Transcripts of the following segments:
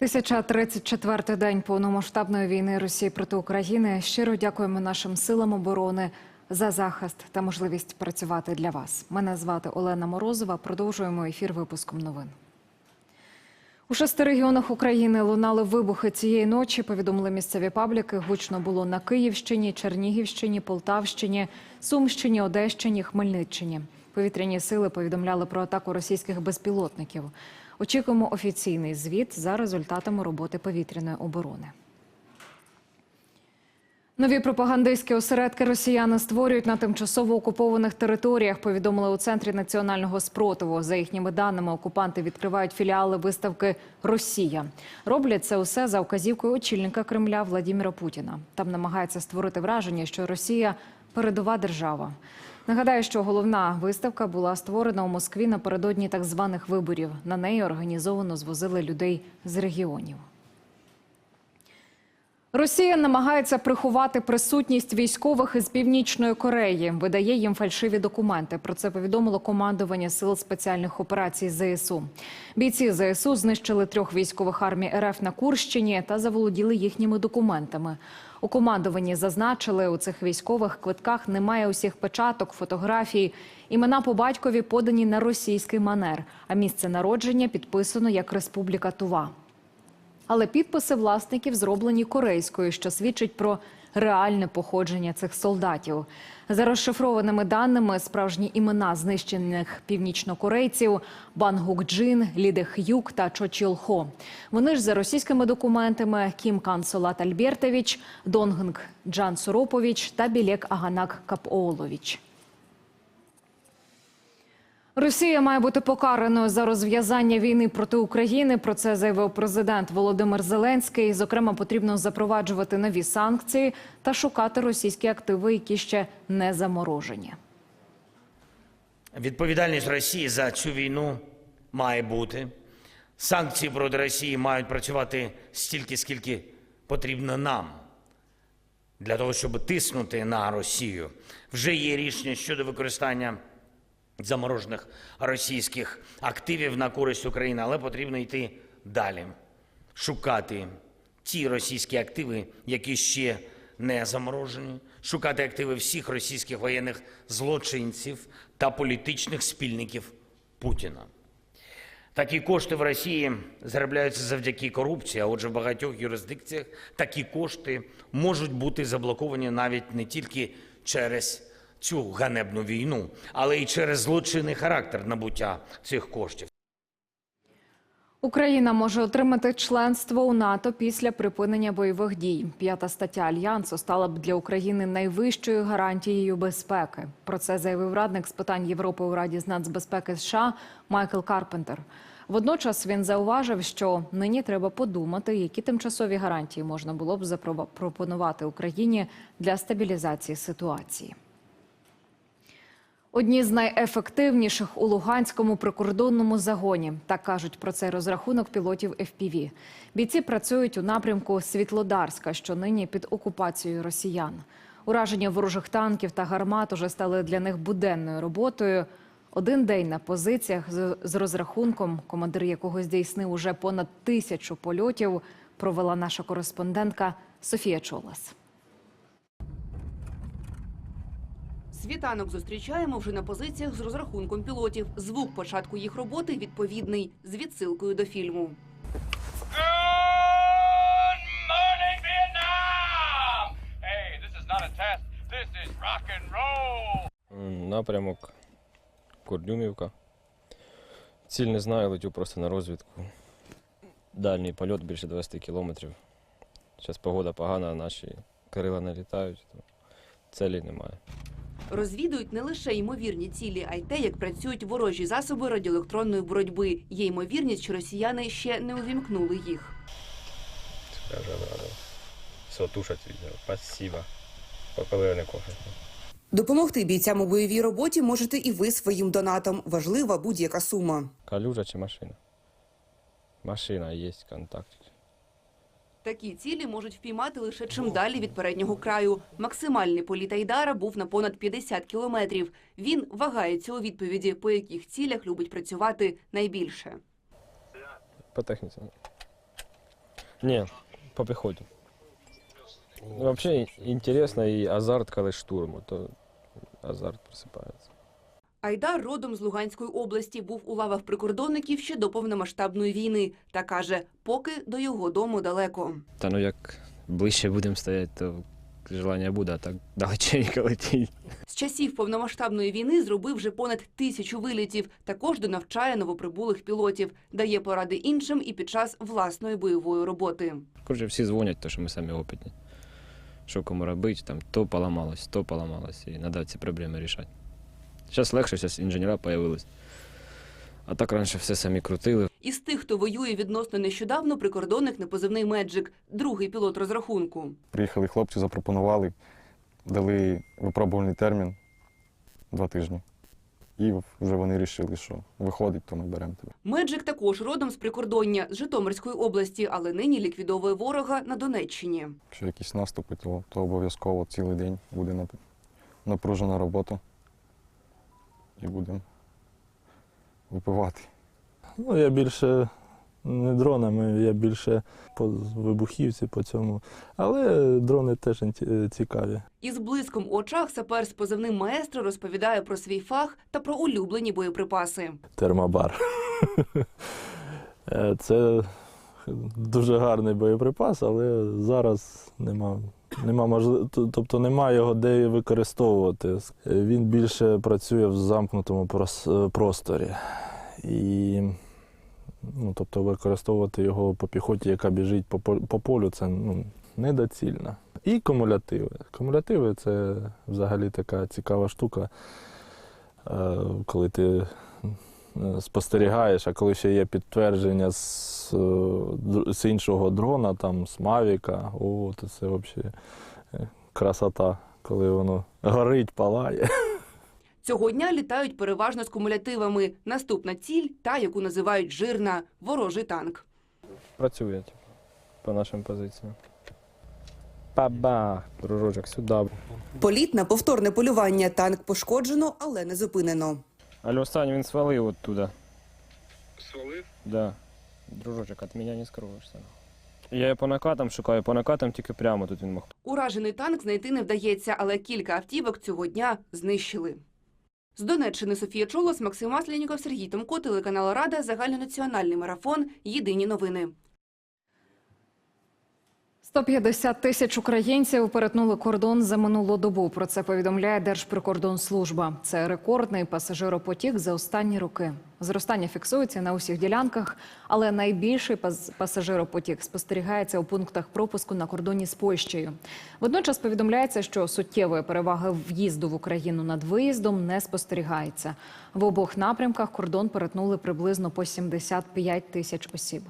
1034-й день повномасштабної війни Росії проти України. Щиро дякуємо нашим силам оборони за захист та можливість працювати для вас. Мене звати Олена Морозова. Продовжуємо ефір випуском новин. У шести регіонах України лунали вибухи цієї ночі. Повідомили місцеві пабліки. Гучно було на Київщині, Чернігівщині, Полтавщині, Сумщині, Одещині, Хмельниччині. Повітряні сили повідомляли про атаку російських безпілотників. Очікуємо офіційний звіт за результатами роботи повітряної оборони. Нові пропагандистські осередки росіяни створюють на тимчасово окупованих територіях. Повідомили у центрі національного спротиву. За їхніми даними, окупанти відкривають філіали виставки Росія. Роблять це усе за вказівкою очільника Кремля Владіміра Путіна. Там намагаються створити враження, що Росія передова держава. Нагадаю, що головна виставка була створена у Москві напередодні так званих виборів. На неї організовано звозили людей з регіонів. Росія намагається приховати присутність військових із північної Кореї, видає їм фальшиві документи. Про це повідомило командування сил спеціальних операцій ЗСУ. Бійці ЗСУ знищили трьох військових армій РФ на Курщині та заволоділи їхніми документами. У командуванні зазначили, у цих військових квитках немає усіх печаток, фотографій. Імена по батькові подані на російський манер, а місце народження підписано як Республіка Тува. Але підписи власників зроблені корейською, що свідчить про реальне походження цих солдатів. За розшифрованими даними, справжні імена знищених північнокорейців Бангук Джин, Ліде Хюк та Чо Чіл Хо. Вони ж за російськими документами Кім Кан Солат Альбертович, Донгнг Джан Соропович та Білек Аганак Капоолович. Росія має бути покараною за розв'язання війни проти України. Про це заявив президент Володимир Зеленський. Зокрема, потрібно запроваджувати нові санкції та шукати російські активи, які ще не заморожені. Відповідальність Росії за цю війну має бути. Санкції проти Росії мають працювати стільки, скільки потрібно нам для того, щоб тиснути на Росію. Вже є рішення щодо використання заморожених російських активів на користь України, але потрібно йти далі, шукати ті російські активи, які ще не заморожені, шукати активи всіх російських воєнних злочинців та політичних спільників Путіна. Такі кошти в Росії заробляються завдяки корупції, а отже, в багатьох юрисдикціях такі кошти можуть бути заблоковані навіть не тільки через цю ганебну війну, але й через злочинний характер набуття цих коштів. Україна може отримати членство у НАТО після припинення бойових дій. П'ята стаття альянсу стала б для України найвищою гарантією безпеки. Про це заявив радник з питань Європи у Раді з нацбезпеки США Майкл Карпентер. Водночас він зауважив, що нині треба подумати, які тимчасові гарантії можна було б запропонувати Україні для стабілізації ситуації. Одні з найефективніших у Луганському прикордонному загоні. Так кажуть про цей розрахунок пілотів FPV. Бійці працюють у напрямку Світлодарська, що нині під окупацією росіян. Ураження ворожих танків та гармат уже стали для них буденною роботою. Один день на позиціях з, розрахунком, командир якого здійснив уже понад тисячу польотів, провела наша кореспондентка Софія Чолас. Світанок зустрічаємо вже на позиціях з розрахунком пілотів. Звук початку їх роботи відповідний з відсилкою до фільму. Напрямок Кордюмівка. Ціль не знаю, летю просто на розвідку. Дальній польот більше 20 кілометрів. Зараз погода погана, наші крила не літають, то целі немає. Розвідують не лише ймовірні цілі, а й те, як працюють ворожі засоби радіоелектронної боротьби. Є ймовірність, що росіяни ще не увімкнули їх. Все, тушать. Спасибо. Допомогти бійцям у бойовій роботі можете і ви своїм донатом. Важлива будь-яка сума. Калюжа чи машина? Машина є, контакт. Такі цілі можуть впіймати лише чим далі від переднього краю. Максимальний політ Айдара був на понад 50 кілометрів. Він вагається у відповіді, по яких цілях любить працювати найбільше. По техніці. Ні, по піхоті. Взагалі інтересно і азарт, коли штурм, то азарт просипається. Айдар родом з Луганської області був у лавах прикордонників ще до повномасштабної війни та каже, поки до його дому далеко. Та ну як ближче будемо стояти, то желання буде, а так далеченько летіть. З часів повномасштабної війни зробив вже понад тисячу вилітів. Також донавчає новоприбулих пілотів, дає поради іншим і під час власної бойової роботи. Кожен всі дзвонять, то що ми самі опитні. Що кому робити, там то поламалось, то поламалось, і треба ці проблеми рішати. Зараз легше, зараз інженера з'явились. А так раніше все самі крутили. Із тих, хто воює відносно нещодавно, прикордонник на позивний «Меджик», другий пілот розрахунку. Приїхали хлопці, запропонували, дали випробувальний термін два тижні. І вже вони вирішили, що виходить, то ми беремо тебе. Меджик також родом з прикордоння з Житомирської області, але нині ліквідовує ворога на Донеччині. Якщо якісь наступи, то, то обов'язково цілий день буде напружена робота. І будемо випивати. Ну, я більше не дронами, я більше по вибухівці, по цьому. Але дрони теж цікаві. Із блиском у очах сапер з позивним «Маестро» розповідає про свій фах та про улюблені боєприпаси. Термобар. Е, Це дуже гарний боєприпас, але зараз нема. Нема можли... тобто немає його де використовувати. Він більше працює в замкнутому прос- просторі. І ну, тобто використовувати його по піхоті, яка біжить по, по полю, це ну, недоцільно. І кумулятиви. Кумулятиви це взагалі така цікава штука, е, коли ти спостерігаєш, а коли ще є підтвердження з, е, з іншого дрона, там, з Мавіка, о, то це взагалі красота, коли воно горить, палає. Цього дня літають переважно з кумулятивами. Наступна ціль – та, яку називають «жирна» – ворожий танк. Працює, типу, по нашим позиціям. Бабах, дружочок, сюди. Політ на повторне полювання. Танк пошкоджено, але не зупинено. Але останній він свалив оттуда. Свалив? Да. Дружочок, від мене не скроєшся. Я по накатам шукаю, по накатам тільки прямо тут він мог. Уражений танк знайти не вдається, але кілька автівок цього дня знищили. З Донеччини Софія Чолос, Максим Масляніков, Сергій Томко, телеканал Рада, загальнонаціональний марафон. Єдині новини. 150 тисяч українців перетнули кордон за минулу добу. Про це повідомляє Держприкордонслужба. Це рекордний пасажиропотік за останні роки. Зростання фіксується на усіх ділянках, але найбільший пас- пасажиропотік спостерігається у пунктах пропуску на кордоні з Польщею. Водночас повідомляється, що суттєвої переваги в'їзду в Україну над виїздом не спостерігається. В обох напрямках кордон перетнули приблизно по 75 тисяч осіб.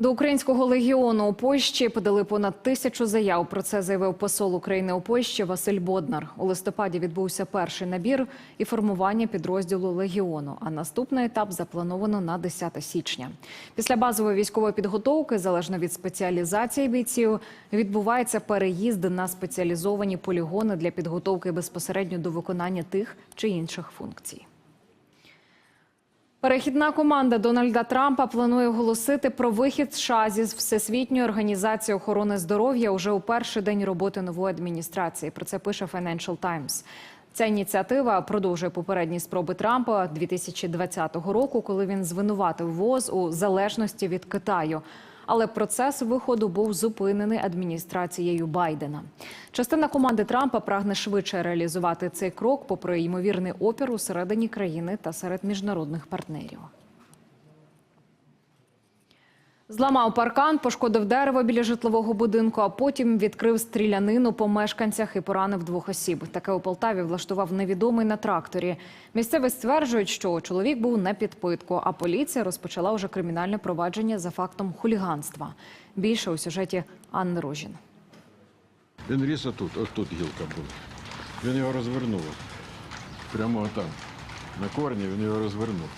До українського легіону у Польщі подали понад тисячу заяв. Про це заявив посол України у Польщі Василь Боднар. У листопаді відбувся перший набір і формування підрозділу легіону. А наступний етап заплановано на 10 січня. Після базової військової підготовки, залежно від спеціалізації бійців, відбувається переїзд на спеціалізовані полігони для підготовки безпосередньо до виконання тих чи інших функцій. Перехідна команда Дональда Трампа планує оголосити про вихід США зі Всесвітньої організації охорони здоров'я уже у перший день роботи нової адміністрації. Про це пише Financial Times. Ця ініціатива продовжує попередні спроби Трампа 2020 року, коли він звинуватив ВОЗ у залежності від Китаю. Але процес виходу був зупинений адміністрацією Байдена. Частина команди Трампа прагне швидше реалізувати цей крок, попри ймовірний опір у середині країни та серед міжнародних партнерів. Зламав паркан, пошкодив дерево біля житлового будинку, а потім відкрив стрілянину по мешканцях і поранив двох осіб. Таке у Полтаві влаштував невідомий на тракторі. Місцеві стверджують, що чоловік був на підпитку, а поліція розпочала вже кримінальне провадження за фактом хуліганства. Більше у сюжеті Анни Рожін. Він ріс отут, ось тут гілка була. Він його розвернув. Прямо там. На корні він його розвернув.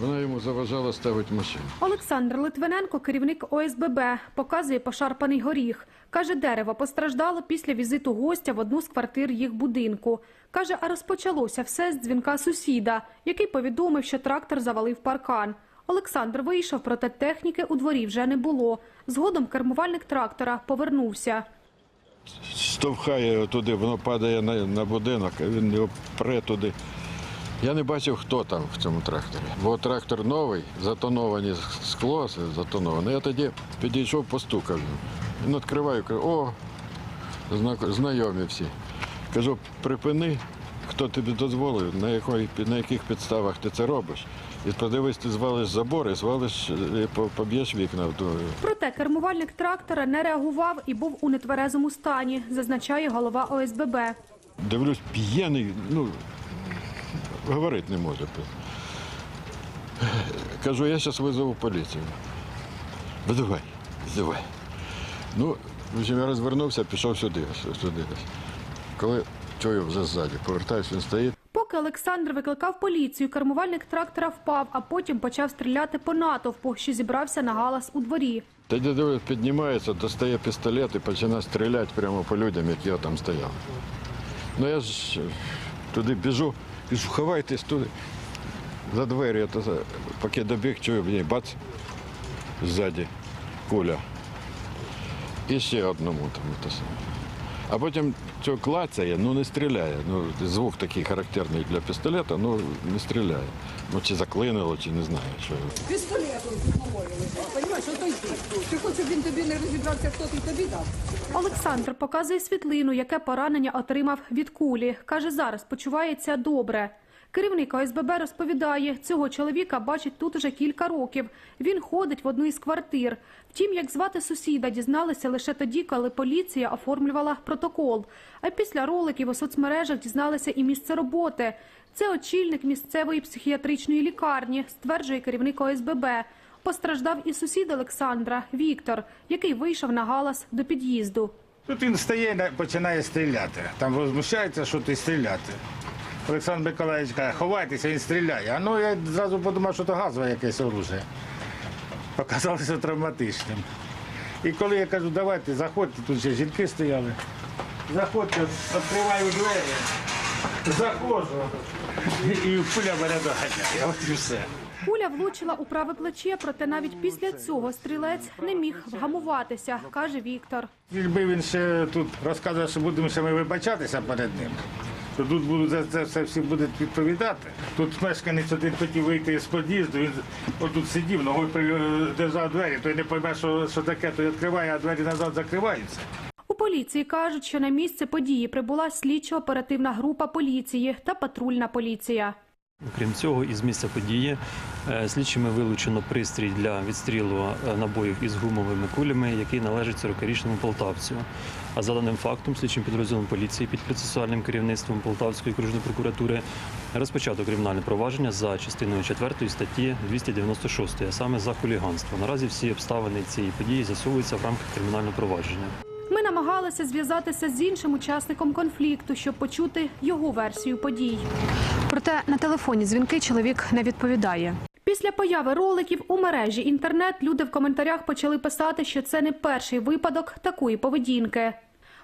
Вона йому заважала ставити машину. Олександр Литвиненко, керівник ОСББ, показує пошарпаний горіх. Каже, дерево постраждало після візиту гостя в одну з квартир їх будинку. Каже, а розпочалося все з дзвінка сусіда, який повідомив, що трактор завалив паркан. Олександр вийшов, проте техніки у дворі вже не було. Згодом кермувальник трактора повернувся. Штовхає його туди, воно падає на, на будинок, він його пре туди. Я не бачив, хто там в цьому тракторі. Бо трактор новий, затоновані скло, затоноване. Я тоді підійшов, постукав. Він відкриваю, кажу, о, знайомі всі. Кажу, припини, хто тобі дозволив, на, якої, на яких підставах ти це робиш. І подивись, ти звалиш забори, звалиш, по- поб'єш вікна. Проте кермувальник трактора не реагував і був у нетверезому стані, зазначає голова ОСББ. Дивлюсь, п'яний, ну, говорити не може. Кажу, я зараз визову поліцію. Давай, давай. Ну, в общем, я розвернувся, пішов сюди, сюди. Коли чую вже ззаді, повертаюсь, він стоїть. Поки Олександр викликав поліцію, кермувальник трактора впав, а потім почав стріляти по натовпу, що зібрався на галас у дворі. Тоді дивлюсь, піднімається, достає пістолет і починає стріляти прямо по людям, які там стояли. Ну я ж туди біжу, кажу, ховайтесь туди. За двері, поки добіг, чую ній бац, ззаді куля. І ще одному там. А потім що клацає, ну не стріляє. Ну, звук такий характерний для пістолета, ну не стріляє. Ну чи заклинило, чи не знаю. Що. Олександр показує світлину, яке поранення отримав від кулі. Каже, зараз почувається добре. Керівник ОСББ розповідає, цього чоловіка бачить тут уже кілька років. Він ходить в одну із квартир. Втім, як звати сусіда, дізналися лише тоді, коли поліція оформлювала протокол. А після роликів у соцмережах дізналися і місце роботи. Це очільник місцевої психіатричної лікарні, стверджує керівник ОСББ. Постраждав і сусід Олександра Віктор, який вийшов на галас до під'їзду. Тут він стає і починає стріляти. Там возмущається, що ти стріляти. Олександр Миколаївич каже, ховайтеся, він стріляє. А ну я зразу подумав, що то газове якесь оружие. Показалося травматичним. І коли я кажу, давайте, заходьте, тут ще жінки стояли. Заходьте, відкриваю двері, заходжу, і пуля мене. От і все. Куля влучила у праве плече, проте навіть після цього стрілець не міг вгамуватися, каже Віктор. Якби він ще тут розказував, що будемо ще ми вибачатися перед ним, то тут будуть за це все всі будуть відповідати. Тут мешканець один хотів вийти з під'їзду, він отут сидів, ногою держав двері, той не пойме, що, що таке, то відкриває, а двері назад закриваються. У поліції кажуть, що на місце події прибула слідчо-оперативна група поліції та патрульна поліція. Крім цього, із місця події е, слідчими вилучено пристрій для відстрілу е, набоїв із гумовими кулями, який належить 40-річному полтавцю. А за даним фактом, слідчим підрозділом поліції під процесуальним керівництвом Полтавської окружної прокуратури розпочато кримінальне провадження за частиною 4 статті 296, а саме за хуліганство. Наразі всі обставини цієї події з'ясовуються в рамках кримінального провадження. Ми намагалися зв'язатися з іншим учасником конфлікту, щоб почути його версію подій. Проте на телефоні дзвінки чоловік не відповідає. Після появи роликів у мережі інтернет люди в коментарях почали писати, що це не перший випадок такої поведінки.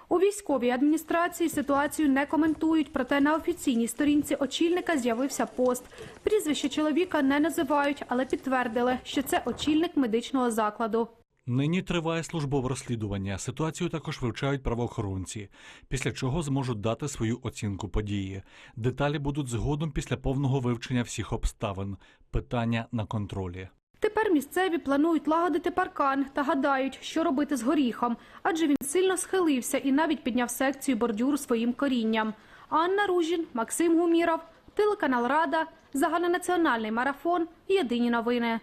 У військовій адміністрації ситуацію не коментують, проте на офіційній сторінці очільника з'явився пост. Прізвище чоловіка не називають, але підтвердили, що це очільник медичного закладу. Нині триває службове розслідування. Ситуацію також вивчають правоохоронці, після чого зможуть дати свою оцінку події. Деталі будуть згодом після повного вивчення всіх обставин. Питання на контролі. Тепер місцеві планують лагодити паркан та гадають, що робити з горіхом, адже він сильно схилився і навіть підняв секцію бордюру своїм корінням. Анна Ружін, Максим Гуміров, телеканал Рада, загальнонаціональний марафон. Єдині новини.